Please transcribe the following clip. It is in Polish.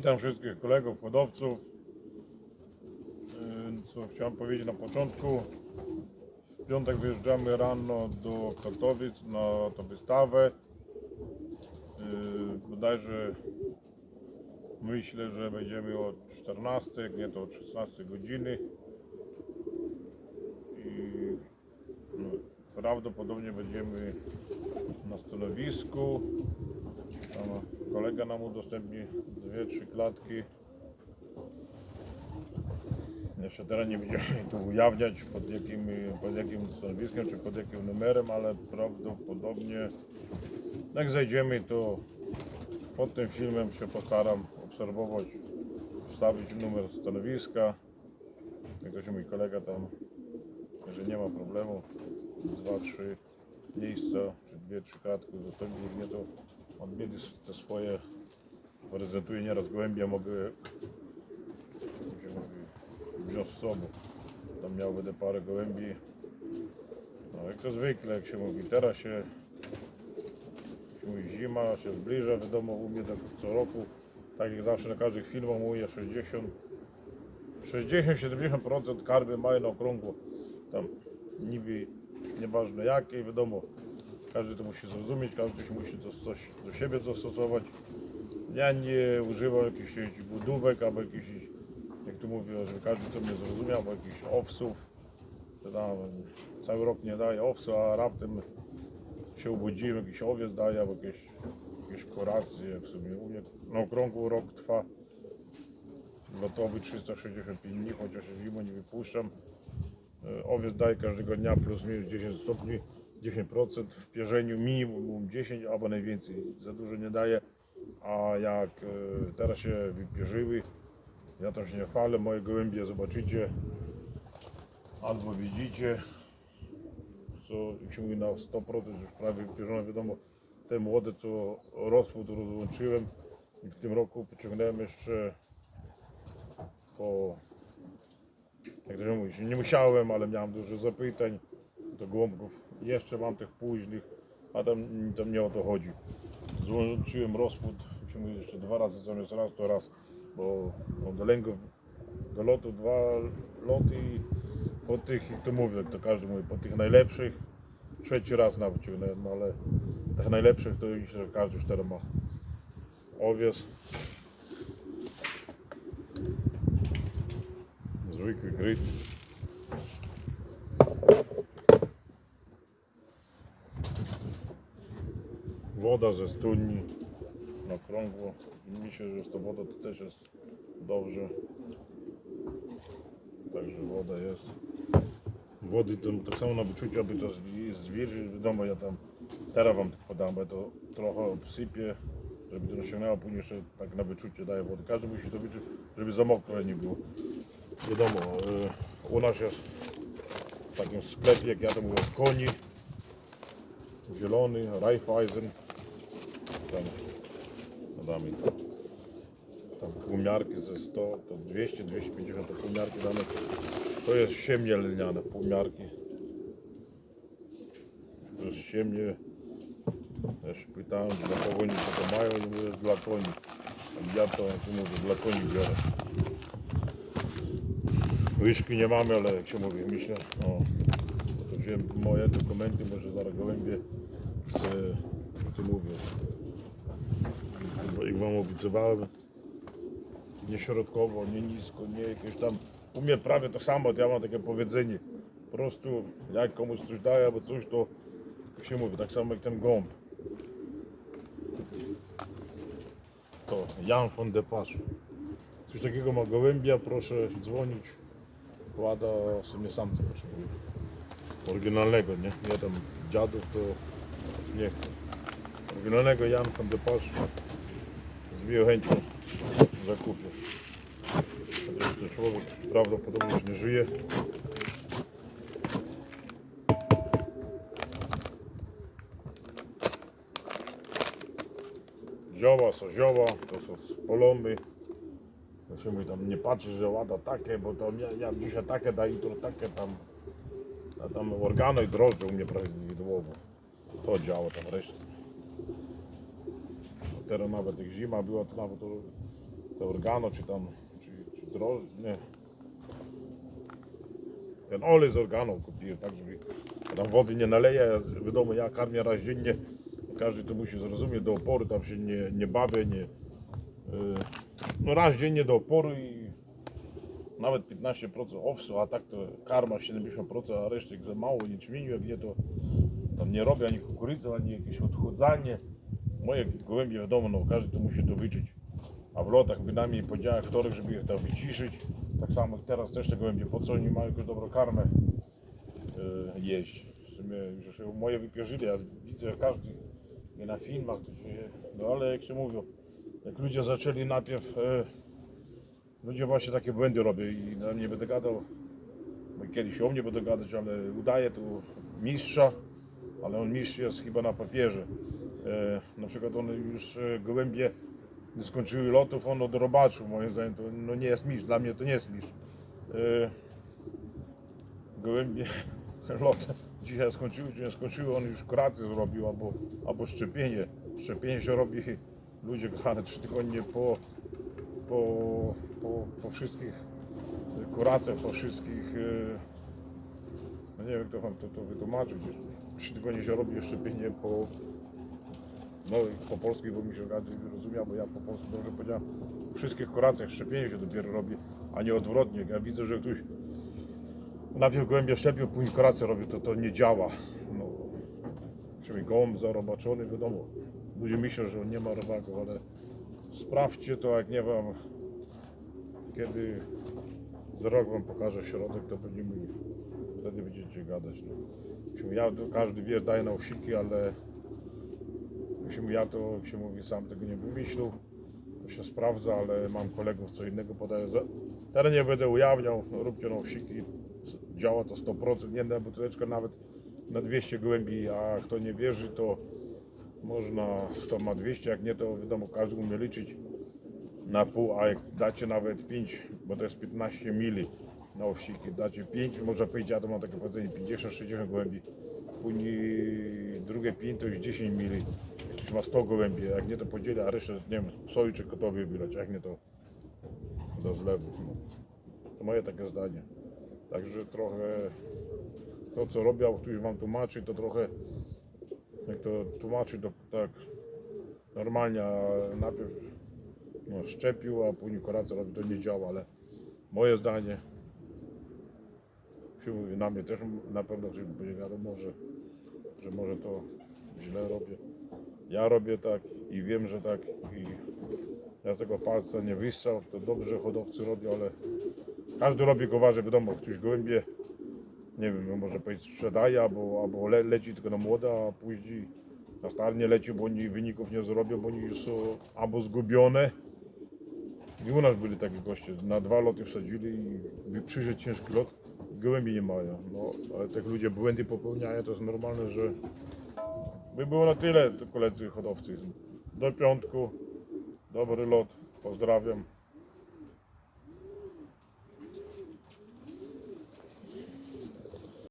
Witam wszystkich kolegów, hodowców. Yy, Co chciałem powiedzieć na początku. W piątek wyjeżdżamy rano do Katowic na tą wystawę. Yy, Bodajże myślę, że będziemy od 14, jak nie to od 16 godziny. I no, prawdopodobnie będziemy na stanowisku. Kolega nam udostępni dwie, trzy klatki. Jeszcze teraz nie będziemy tu ujawniać pod jakim, pod jakim stanowiskiem czy pod jakim numerem, ale prawdopodobnie jak zajdziemy to pod tym filmem się postaram obserwować, wstawić numer stanowiska. Jak to się mój kolega tam, że nie ma problemu, dwa, trzy miejsca, czy dwie, trzy klatki udostępni, jak nie to odmieny te swoje prezentuję nieraz gołębie, mogę wziąć z sobą. Tam miał będę parę gołębi. No jak to zwykle, jak się mówi, teraz się mówi zima się zbliża, wiadomo u mnie tak co roku, tak jak zawsze na każdych filmach mówię 60 60-70% karby mają na okrągło. Tam niby nieważne jakie, wiadomo, każdy to musi zrozumieć, każdy musi coś do siebie dostosować. Ja nie używam jakichś budówek albo jakichś, jak tu mówię, że każdy to mnie zrozumiał, albo jakichś owsów. Tam cały rok nie daje owsu, a raptem się obudziłem, jakiś owiec daje, albo jakieś, jakieś koracje w sumie. U mnie na okrągło rok trwa lotowy 365 dni, chociaż zimą nie wypuszczam. E, Owiec daje każdego dnia plus minus 10 stopni, 10% w pierzeniu minimum 10 albo najwięcej. Za dużo nie daje. A jak e, teraz się wypierzyły, ja tam się nie chwalę, moje gołębie zobaczycie albo widzicie, co się mówi na 100% już prawie wypierzone, wiadomo, te młode co rosły to rozłączyłem i w tym roku pociągnąłem jeszcze po jak to się mówi, nie musiałem, ale miałem dużo zapytań do gołąbków. Jeszcze mam tych późnych, a tam, tam nie o to chodzi. Złączyłem rozpód, mówi, jeszcze dwa razy zamiast raz to raz, bo no, do lęgów, do lotu dwa loty i po tych, jak to mówię, jak to każdy mówi, po tych najlepszych trzeci raz nawet no, ale tych najlepszych to myślę, że każdy już teraz ma owiec. Zwykły gryt. Woda ze studni na okrągło. Myślę, że jest to woda to też jest dobrze. Także woda jest. Wody to tak samo na wyczucie, aby to zwi- zwierzyć. Wiadomo, ja tam teraz wam podam, bo to trochę obsypię, żeby to nasiągnęło, później jeszcze tak na wyczucie daję wodę. Każdy musi to wyczuć, żeby za mokre nie było wiadomo, y, u nas jest w takim sklepie, jak ja to mówię, koni, zielony, Raiffeisen, no damy tam, półmiarki ze 100, to 200, 250 to półmiarki dane, to jest siemnie lniane, półmiarki, to jest siemnie, się pytałem, dla kogo oni to mają, i mówię, dla koni, ja to, tu mówię, dla koni biorę. Łyżki nie mamy, ale jak się mówi, myślę, o, to wziąłem moje dokumenty, może zaraz gołębie to mówię, jak wam obiecywałem, nie środkowo, nie nisko, nie jakieś tam, u mnie prawie to samo, to ja mam takie powiedzenie, po prostu jak komuś coś daję albo coś, to się mówi, tak samo jak ten gąb. To Jan von de Pasz. Coś takiego ma gołębia, proszę dzwonić. Kłada w sumie samce potrzebuje. Oryginalnego, nie? Nie tam dziadów to nie chcę. Oryginalnego Jan van de Pasz z miłą chęcią zakupię. Chociaż ten człowiek prawdopodobnie już nie żyje. Zioła są zioła, to są spolony. To się mówi tam nie patrzy, że łada takie, bo to ja, ja dzisiaj takie da jutro takie tam. A tam drożdże u mnie prawidłowo. To działa tam resztę. No nawet jak zima była, to nawet te organo, czy tam, czy, czy droż, nie. Ten olej z organo kupiłem, tak żeby tam wody nie naleje, wiadomo, ja karmię raz dziennie, każdy to musi zrozumieć do oporu, tam się nie, nie bawię, nie, yy, no raz dziennie do oporu i nawet 15% owsu, a tak to karma 70%, a resztek za mało, nie czmieniu, jak nie to tam nie robię ani kukurydzy, ani jakieś odchudzanie. Moje gołębie wiadomo, no każdy to musi to wyczyć. A w lotach bynajmniej poniedziałek, wtorek, żeby je tam wyciszyć. Tak samo teraz też te gołębie, po co oni mają jakąś dobrą karmę e, jeść. W sumie już moje wypierzyli, ja widzę każdy je na filmach, to się, no ale jak się mówią, jak ludzie zaczęli najpierw, e, ludzie właśnie takie błędy robią i na mnie będę gadał, bo kiedyś o mnie będę gadać, ale udaje tu mistrza, ale on mistrz jest chyba na papierze. E, na przykład one już e, gołębie skończyły lotów, on odrobaczył, moim zdaniem to no nie jest mistrz, dla mnie to nie jest mistrz. E, gołębie lot dzisiaj skończyły, czy nie skończyły, on już kurację zrobił albo, albo szczepienie. Szczepienie się robi ludzie kochane trzy tygodnie po, po, po, po wszystkich kuracjach, po wszystkich no nie wiem, kto wam to, to wytłumaczył. Gdzieś trzy tygodnie się robi szczepienie po, no po polsku, bo mi się bardziej rozumiał, bo ja po polsku dobrze powiedziałem. W wszystkich kuracjach szczepienie się dopiero robi, a nie odwrotnie. Ja widzę, że ktoś najpierw gołębie szczepił, później kurację robi, to to nie działa. No, czyli gołąb zarobaczony, wiadomo. Ludzie myślą, że on nie ma robaków, ale sprawdźcie to, jak nie wam kiedy za rok wam pokażę środek, to będziemy wtedy będziecie gadać. No. Ja każdy wie, daje na ale musimy, ja to się mówi sam tego nie wymyślił. To się sprawdza, ale mam kolegów co innego podaję. Teraz nie będę ujawniał, no, róbcie na owsiki. Działa to 100%, nie na buteleczkę nawet na 200 głębi, a kto nie wierzy to można 100 ma 200, jak nie to wiadomo każdy umie liczyć na pół, a jak dacie nawet 5, bo to jest 15 mili na owsiki, dacie 5, może powiedzieć, ja to mam takie powiedzenie 50-60 gołębi, później drugie 5 to już 10 mili, ma 100 gołębi, jak nie to podzieli, a resztę, nie wiem, soi czy kotowie wylać, jak nie to do zlewu. No. To moje takie zdanie. Także trochę to co robię, a ktoś wam tłumaczy, to trochę jak to tłumaczy, to tak normalnie, a najpierw no, szczepił, a później kurację robi, to nie działa, ale moje zdanie się mówi, na mnie też na pewno ktoś będzie wiadomo, że, że może to źle robię. Ja robię tak i wiem, że tak i ja tego palca nie wyssał, to dobrze hodowcy robią, ale każdy robi uważaj, wiadomo, ktoś gołębie, nie wiem, może powiedzieć sprzedaje, albo, albo le, leci tylko na młoda, a później na star nie leci, bo oni wyników nie zrobią, bo oni już są albo zgubione, i u nas byli takie goście, na dwa loty wsadzili i przyjrzeć ciężki lot, gołębi nie mają. No, ale tak ludzie błędy popełniają, to jest normalne, że by było na tyle, koledzy hodowcy. Do piątku, dobry lot, pozdrawiam.